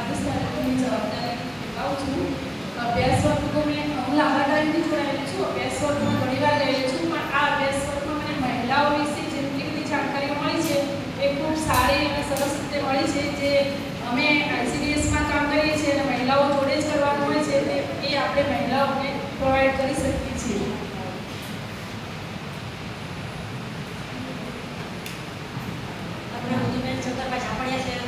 જવાબદારી નિભાવું છું અભ્યાસ વર્ગ તો મેં હું લાંબા છું અભ્યાસ વર્ગમાં ઘણીવાર ગયેલી છું પણ આ અભ્યાસ મને મહિલાઓ વિશે જેટલી બધી મળી છે એ ખૂબ સારી અને સરસ રીતે મળી છે જે અમે આઈસીડીએસમાં કામ કરીએ છીએ અને મહિલાઓ જોડે જ કરવાનું હોય છે તે એ આપણે મહિલાઓને પ્રોવાઈડ કરી શકીએ છીએ આપણે છે હું મારું નામ છું.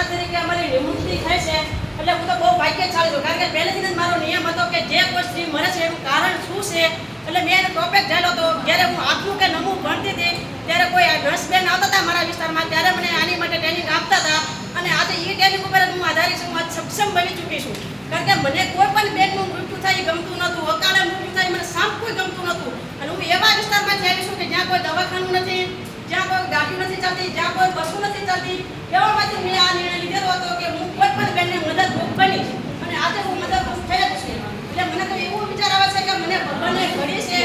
આશા તરીકે અમારી નિવૃત્તિ થાય છે, એટલે હું તો બહુ ભાગ્યશાળી છું. કારણ કે પહેલેથી જ મારો નિયમ હતો કે જે કોઈ મરે છે એનું કારણ શું છે, એટલે મેં એને ટોપિક થયેલો હતો. જ્યારે હું આખું કે નમું ભણતી હતી, ત્યારે કોઈ નર્સબેન આવતા હતા મારા વિસ્તારમાં, ત્યારે મને આની માટે ટ્રેનિંગ આપતા હતા. અને આજે એ ટ્રેનિંગ ઉપર હું આધારિત છું આજ સક્ષમ બની ચૂકી છું. કારણ કે મને કોઈ પણ બેનનું મૃત્યુ થાય ગમતું નહોતું. અકાળે મૃત્યુ થાય મને સાપ કોઈ ગમતું નહોતું અને હું એવા વિસ્તારમાંથી આવી છું કે જ્યાં કોઈ દવાખાનું નથી જ્યાં કોઈ ગાડી નથી ચાલતી જ્યાં કોઈ વસ્તુ નથી ચાલતી એવામાંથી મેં આ નિર્ણય લીધેલો હતો કે હું કોઈ પણ બેનને મદદરૂપ બનીશ અને આજે હું મદદરૂપ થયા જ છે એટલે મને તો એવો વિચાર આવે છે કે મને ભગવાને ઘડી છે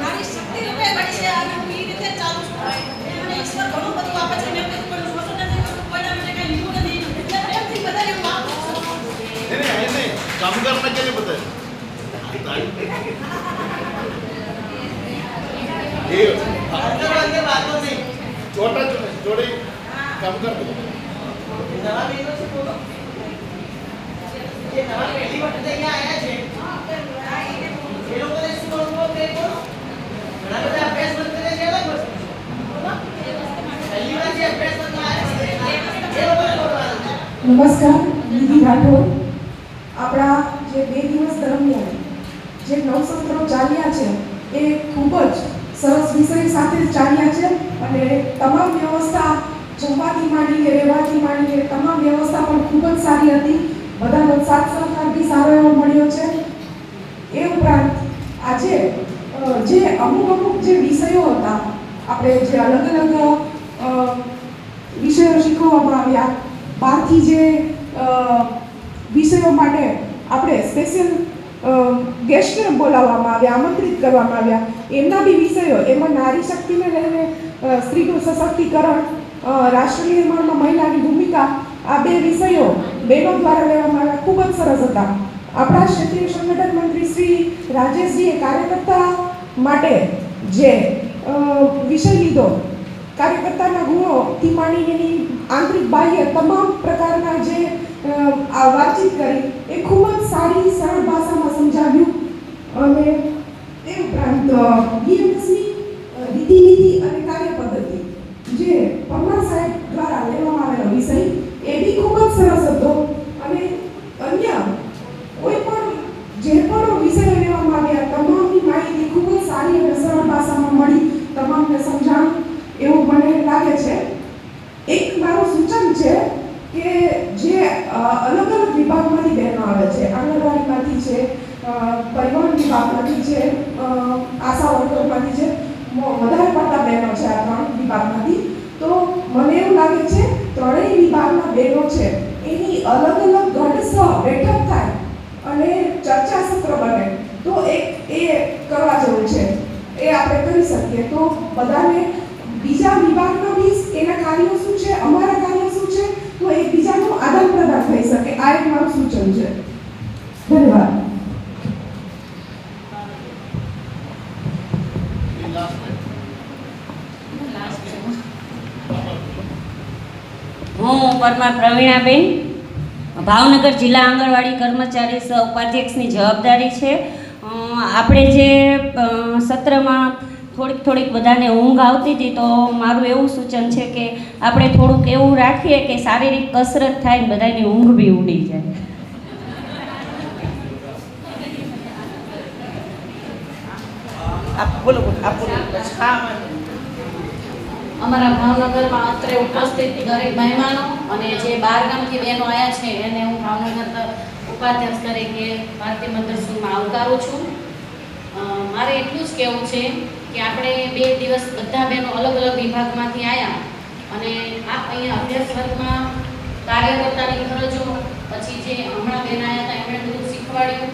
મારી શક્તિ રૂપે ઘડી છે અને હું એ રીતે ચાલું છું. મને ઈશ્વર ઘણું બધું આપે છે મેં કોઈ પણ વસ્તુ નથી કોઈના મને કંઈ લીધું નથી. એટલે પ્રેમથી બધાને હું આપું છું. કામગારને કેને બતાવ્યું એ અંદર અંદર વાતો નહીં ये अंदर वाली बातों में छोटा जोड़ी कम कर दो નવા બહેનો છે બોલો જે નવા પહેલી વખત અહીંયા આવ્યા છે એ લોકોને શું અનુભવ થાય બોલો ઘણા બધા અભ્યાસ બંધ કરે છે અલગ વસ્તુ બોલો પહેલી વાર જે અભ્યાસ બંધ આવ્યા છે એ લોકોને બોલવાનું છે નમસ્કાર નિધિ રાઠોડ આપણા જે બે દિવસ દરમિયાન જે નવ સત્રો ચાલ્યા છે એ ખૂબ જ સરસ વિષય સાથે ચાલ્યા છે અને તમામ વ્યવસ્થા જમવાથી માંડીને રહેવાથી માંડીને તમામ વ્યવસ્થા પણ ખૂબ જ સારી હતી. બધા સાથ સહકાર બી સારો એવો મળ્યો છે. એ ઉપરાંત આજે જે અમુક અમુક જે વિષયો હતા, આપણે જે અલગ અલગ વિષયો શીખવવામાં આવ્યા. બહારથી જે વિષયો માટે આપણે સ્પેશિયલ ગેસ્ટને બોલાવવામાં આવ્યા, આમંત્રિત કરવામાં આવ્યા. એમના બી વિષયો એમાં નારી શક્તિને લઈને સ્ત્રી સશક્તિકરણ રાષ્ટ્ર નિર્માણમાં મહિલાની ભૂમિકા, આ બે વિષયો બહેનો દ્વારા લેવામાં આવ્યા. ખૂબ જ સરસ હતા. આપણા ક્ષેત્રીય સંગઠન મંત્રી શ્રી રાજેશજીએ કાર્યકર્તા માટે જે વિષય લીધો, કાર્યકર્તાના ગુણોથી માંડીને એની આંતરિક બાહ્ય તમામ પ્રકારના જે આ વાતચીત કરી, એ ખૂબ જ સારી, સરળ ભાષામાં સમજાવ્યું. અને તે ઉપરાંત બીએમએસની રીતિ નીતિ અને કાર્ય પદ્ધતિ જે પરમાર સાહેબ દ્વારા લેવામાં આવેલો વિષય, એ બી ખૂબ જ સરસ હતો. અને અન્ય કોઈ પણ જે પણ વિષય લેવામાં આવ્યા, તમામની માહિતી ખૂબ જ સારી અને સરળ ભાષામાં મળી, તમામને સમજાણ એવું મને લાગે છે. એક મારું સૂચન છે કે જે અલગ અલગ વિભાગમાંથી બહેનો આવે છે, આંગણવાડીમાંથી છે પરિવહન વિભાગમાંથી અ, આશા વર્કરમાંથી છે વધારે પડતા બહેનો છે આ ત્રણ વિભાગમાંથી. તો મને એવું લાગે છે ત્રણેય વિભાગના બહેનો છે એની અલગ અલગ ગઢ સહ બેઠક થાય અને ચર્ચા સત્ર બને. તો એક એ કરવા જેવું છે. એ આપણે કરી શકીએ. તો બધાને બીજા વિભાગના બી એના કાર્યો શું છે અમારા કાર્યો શું છે તો એકબીજાનું આદાન પ્રદાન થઈ શકે. આ એક મારું સૂચન છે. ધન્યવાદ. પરમાર પ્રવીણાબેન. ભાવનગર જિલ્લા આંગણવાડી કર્મચારી ઉપાધ્યક્ષની જવાબદારી છે. આપણે જે સત્રમાં થોડીક થોડીક બધાને ઊંઘ આવતી હતી તો મારું એવું સૂચન છે કે આપણે થોડુંક એવું રાખીએ કે શારીરિક કસરત થાય ને બધાની ઊંઘ બી ઉડી જાય. બોલો બોલો. અમારા ભાવનગરમાં અત્રે ઉપસ્થિત દરેક મહેમાનો અને જે બારગામથી બહેનો આવ્યા છે, એને હું ભાવનગર ઉપાધ્યક્ષ તરીકે ભારતીય મંદિરસુમાં આવકારું છું. મારે એટલું જ કહેવું છે કે આપણે બે દિવસ બધા બહેનો અલગ અલગ વિભાગમાંથી આવ્યા અને આ અહીંયા અભ્યાસ વર્ગમાં કાર્યકર્તાની ફરજો, પછી જે હમણાં બેન આવ્યા હતા, એમણે બધું શીખવાડ્યું.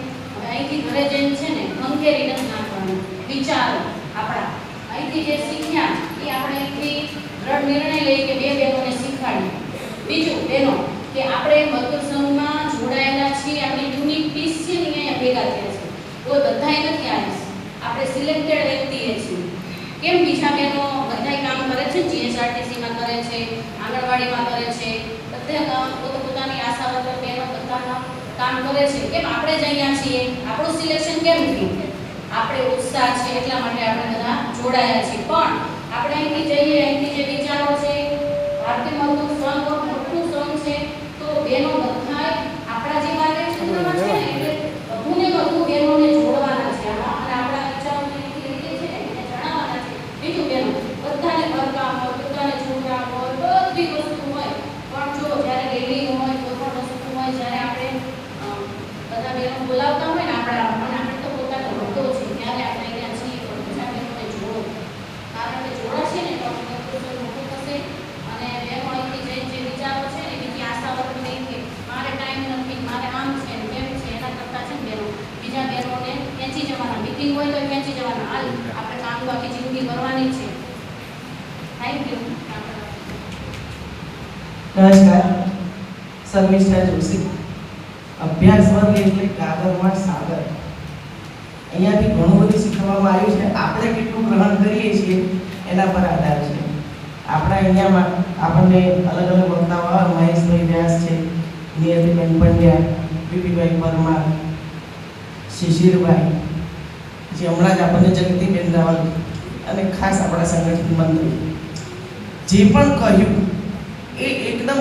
અહીંથી ઘરે જઈને છે ને અંકેરી નથી નાખવાનું વિચારો આપણા અહીંથી જે શીખ્યા, એ આપણે અહીંથી દ્રઢ નિર્ણય લઈ કે બે બહેનોને શીખવાડીએ. બીજું બહેનો, કે આપણે મધુર સંઘમાં જોડાયેલા છીએ, આપણી યુનિક પીસ છે ને અહીંયા ભેગા થયા છે. કોઈ બધાય નથી આવ્યા આપણે સિલેક્ટેડ વ્યક્તિએ છીએ. કેમ બીજા બહેનો બધાય કામ કરે છે? જીએસઆરટીસીમાં કરે છે, આંગણવાડીમાં કરે છે, બધા પોતપોતાની આશા વર્કર બહેનો બધા કામ કરે છે. કેમ આપણે જ અહીંયા છીએ? આપણું સિલેક્શન કેમ થયું? આપણે ઉત્સાહ છે એટલા માટે આપણે જોડાયા છીએ. પણ આપણે અહીંથી જઈએ અહીંથી જે વિચારો છે ભારતીય મજદૂર સંઘ મોટું સંઘ છે તો બહેનો બધાય આપણા જે કાર્યક્ષેત્રમાં છે ને એટલે વધુને વધુ બહેનોને જોડવાના છે આમાં અને આપણા વિચારોને અહીંથી લઈ જઈએ છે ને એને જણાવવાના છે બીજું બહેનો બધાને ઘરકામ હોય બધાને છોકરા હોય બધી વસ્તુ હોય પણ જો જ્યારે રેલી હોય કોઈ પણ વસ્તુ હોય જ્યારે આપણે અ, બધા બહેનો બોલાવતા હોય ને આપણા અને આપણે તો પોતાનો હોદ્દો છે ત્યારે આપણે અહીંયા છીએ પણ બીજા બહેનોને જોડો કારણ કે જોડાશે ને તો આપણું સંગઠન મોટું થશે અને બહેનો અહીંથી જઈને જે વિચારો છે ને બીજી આશા વર્ગ નહીં કે મારે ટાઈમ નથી મારે આમ છે ને તેમ છે એના કરતાં છે ને બહેનો બીજા બહેનોને ખેંચી જવાના. મીટિંગ હોય તો ખેંચી જવાના. હાલ આપણે કામ આખી જિંદગી કરવાની છે. થેન્ક યુ નમસ્કાર. શર્મિષ્ઠા જોશી. અભ્યાસ વર્ગ એટલે કાગળમાં સાગર. અહીંયાથી ઘણું બધું શીખવામાં આવ્યું છે. આપણે કેટલું ગ્રહણ કરીએ છીએ એના પર આધાર છે. આપણા અહીંયામાં આપણને અલગ અલગ વક્તાઓ મહેશભાઈ વ્યાસ છે, નિયતિબેન પંડ્યા બીપીભાઈ પરમાર, શિશિરભાઈ જે હમણાં જ આપણને જગતીબેન રાવલ અને ખાસ આપણા સંગઠન મંત્રી. જે પણ કહ્યું, એ એકદમ